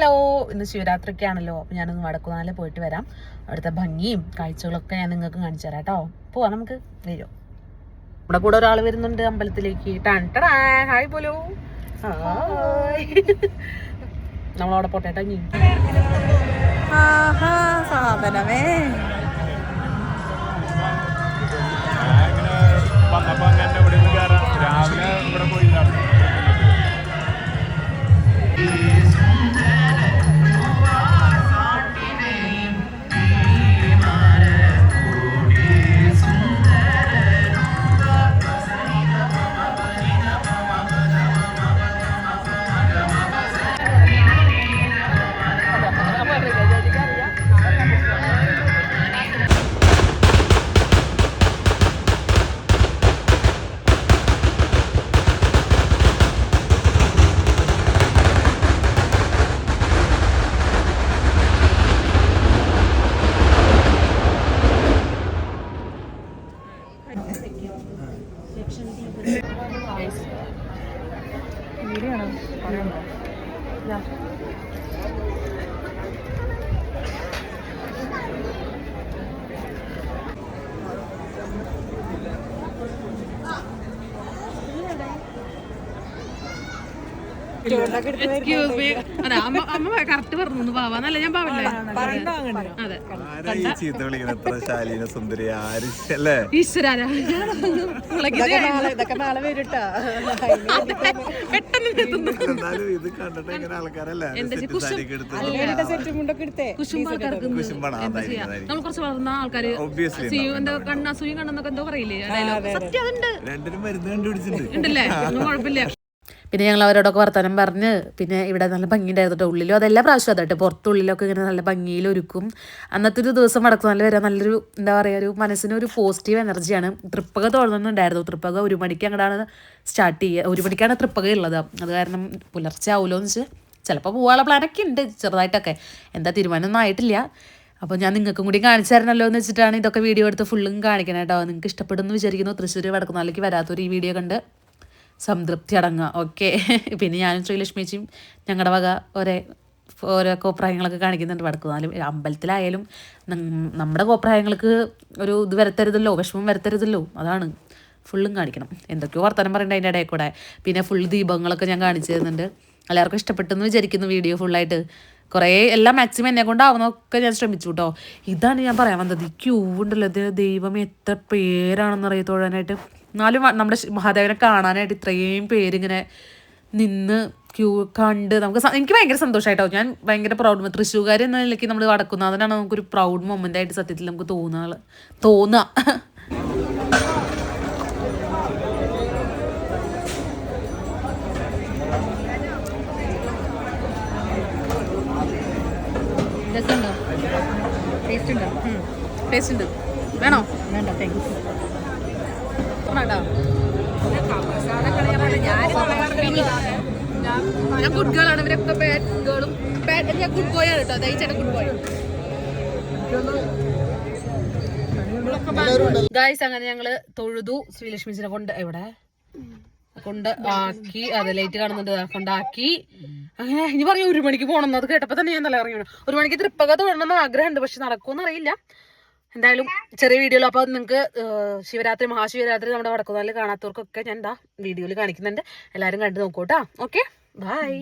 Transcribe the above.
Hello ഇന്ന് ശിവരാത്രിക്കാണല്ലോ അപ്പം ഞാനൊന്ന് വടക്കുനാളിൽ പോയിട്ട് വരാം. അവിടുത്തെ ഭംഗിയും കാഴ്ചകളൊക്കെ ഞാൻ നിങ്ങൾക്ക് കാണിച്ചു തരാം കേട്ടോ. പോവാം നമുക്ക്. വരുമോ ഇവിടെ കൂടെ ഒരാൾ വരുന്നുണ്ട് അമ്പലത്തിലേക്ക്. ടൺ ടടാ. ഹായ് പോലോ. ഹായ്. നമ്മളവിടെ പോട്ടെ കേട്ടോ ഇനി. ആഹാ സാധനമേ. വീഡിയോ ആണോ അമ്മ കറക്റ്റ് പറഞ്ഞു. പാവാന്നല്ല ഞാൻ പാവില്ല? അതെ. ഈശ്വരാ നമ്മൾ കുറച്ച് വളർന്ന ആൾക്കാര് എന്താ കണ്ണ സൂയും കണ്ണെന്നൊക്കെ എന്തോ പറയില്ലേ. സത്യം അതുണ്ട്. രണ്ടിനും മരുന്ന് കണ്ടുപിടിച്ചിട്ടുണ്ട്. ഉണ്ടല്ലേ? ഒന്നും കുഴപ്പമില്ല. പിന്നെ ഞങ്ങൾ അവരോടൊക്കെ വർത്തമാനം പറഞ്ഞ് പിന്നെ ഇവിടെ നല്ല ഭംഗിയുണ്ടായിരുന്നു ഉള്ളിലും അതെല്ലാം പ്രാവശ്യം അതായിട്ട് പുറത്തുള്ളിലൊക്കെ ഇങ്ങനെ നല്ല ഭംഗിയിൽ ഒരുക്കും അന്നത്തെ ഒരു ദിവസം വടക്കു നല്ല വരാൻ നല്ലൊരു എന്താ പറയുക ഒരു മനസ്സിന് ഒരു പോസിറ്റീവ് എനർജിയാണ് ട്രിപ്പൊക്കെ തുടങ്ങുന്നുണ്ടായിരുന്നു. ട്രിപ്പൊക്കെ ഒരു മണിക്ക് അങ്ങോട്ടാണ് സ്റ്റാർട്ട് ചെയ്യുക ഒരു മണിക്കാണ് ട്രിപ്പൊക്കെ ഉള്ളത്. അത് കാരണം പുലർച്ചെ ആവുമല്ലോ എന്ന് വെച്ച് ചിലപ്പോൾ പോകാനുള്ള പ്ലാനൊക്കെ ഉണ്ട് ചെറുതായിട്ടൊക്കെ. എന്താ തീരുമാനമൊന്നും ആയിട്ടില്ല. അപ്പോൾ ഞാൻ നിങ്ങൾക്കും കൂടി കാണിച്ചു തരണമല്ലോ എന്ന് വെച്ചിട്ടാണ് ഇതൊക്കെ വീഡിയോ എടുത്ത് ഫുള്ളും കാണിക്കണം കേട്ടോ നിങ്ങൾക്ക് ഇഷ്ടപ്പെടുന്നു വിചാരിക്കുന്നു. തൃശ്ശൂർ വടക്കുന്നാലേക്ക് വരാത്തൊരു ഈ വീഡിയോ കണ്ട്. സംതൃപ്തി അടങ്ങുക. ഓക്കെ. പിന്നെ ഞാനും ശ്രീലക്ഷ്മിച്ചിയും ഞങ്ങളുടെ വക ഒരേ ഓരോ കോപ്രായങ്ങളൊക്കെ കാണിക്കുന്നുണ്ട്. വടക്കുന്നാലും അമ്പലത്തിലായാലും നമ്മുടെ കോപ്രായങ്ങൾക്ക് ഒരു ഇത് വരുത്തരുതല്ലോ വിഷമം വരുത്തരുതല്ലോ. അതാണ് ഫുള്ളും കാണിക്കണം. എന്തൊക്കെയോ വർത്തമാനം പറയേണ്ട അതിന്റെ ഇടയിൽ കൂടെ പിന്നെ ഫുൾ ദീപങ്ങളൊക്കെ ഞാൻ കാണിച്ചു തരുന്നുണ്ട്. എല്ലാവർക്കും ഇഷ്ടപ്പെട്ടെന്ന് വിചാരിക്കുന്നു വീഡിയോ ഫുള്ളായിട്ട് കുറേ എല്ലാം മാക്സിമം എന്നെ കൊണ്ടാവുന്നൊക്കെ ഞാൻ ശ്രമിച്ചു കേട്ടോ ഇതാണ് ഞാൻ പറയാൻ വന്നത്. ഈ ക്യൂ ഉണ്ടല്ലോ ദൈവം എത്ര പേരാണെന്ന് അറിയ തൊഴാനായിട്ട്? എന്നാലും നമ്മുടെ മഹാദേവനെ കാണാനായിട്ട് ഇത്രയും പേരിങ്ങനെ നിന്ന് ക്യൂ കണ്ട് നമുക്ക് എനിക്ക് ഭയങ്കര സന്തോഷമായിട്ടോ ഞാൻ ഭയങ്കര പ്രൗഡ് തൃശ്ശൂർക്കാർ എന്ന നിലയ്ക്ക് നമ്മൾ വടക്കുന്നതിനാണ് നമുക്കൊരു പ്രൗഡ് മൊമെന്റ് ആയിട്ട് സത്യത്തിൽ നമുക്ക് തോന്നുക തോന്നുക രസമുണ്ടോ? ടേസ്റ്റ് ഉണ്ടോ ടേസ്റ്റ് ഉണ്ട് വേണോ? വേണ്ട താങ്ക്സ് ഞാൻ ഗുഡ് ഗേൾ ആണ്. ഇവരൊക്കെ ബാഡ് ഗേളും ബാഡ് ഞാൻ ഗുഡ് ബോയ് ആണ് കേട്ടോ. ദയിച്ചേട്ടൻ ഗുഡ് ബോയ് ഗായ്സ് അങ്ങനെ ഞങ്ങൾ തൊഴുതു ശ്രീലക്ഷ്മിച്ചിനെ കൊണ്ട് എവിടെ? കൊണ്ട് ആക്കി ലൈറ്റ് കാണുന്നുണ്ട് കൊണ്ടാക്കി. അങ്ങനെ ഇനി പറയും ഒരു മണിക്ക് പോകണം അത് കേട്ടപ്പോ തന്നെ ഞാൻ നല്ല ഇറങ്ങി ഒരു മണിക്ക് തൃപ്പക തൊഴണമെന്ന് ആഗ്രഹമുണ്ട് പക്ഷെ നടക്കുമെന്ന് അറിയില്ല. എന്തായാലും ചെറിയ വീഡിയോയിൽ അപ്പോൾ നിങ്ങൾക്ക് ശിവരാത്രി മഹാശിവരാത്രി നമ്മുടെ വടക്കുന്നാലിൽ കാണാത്തവർക്കൊക്കെ ഞാൻ എന്താ വീഡിയോയിൽ കാണിക്കുന്നുണ്ട്. എല്ലാവരും കണ്ടു നോക്കൂട്ടാ ഓക്കെ ബൈ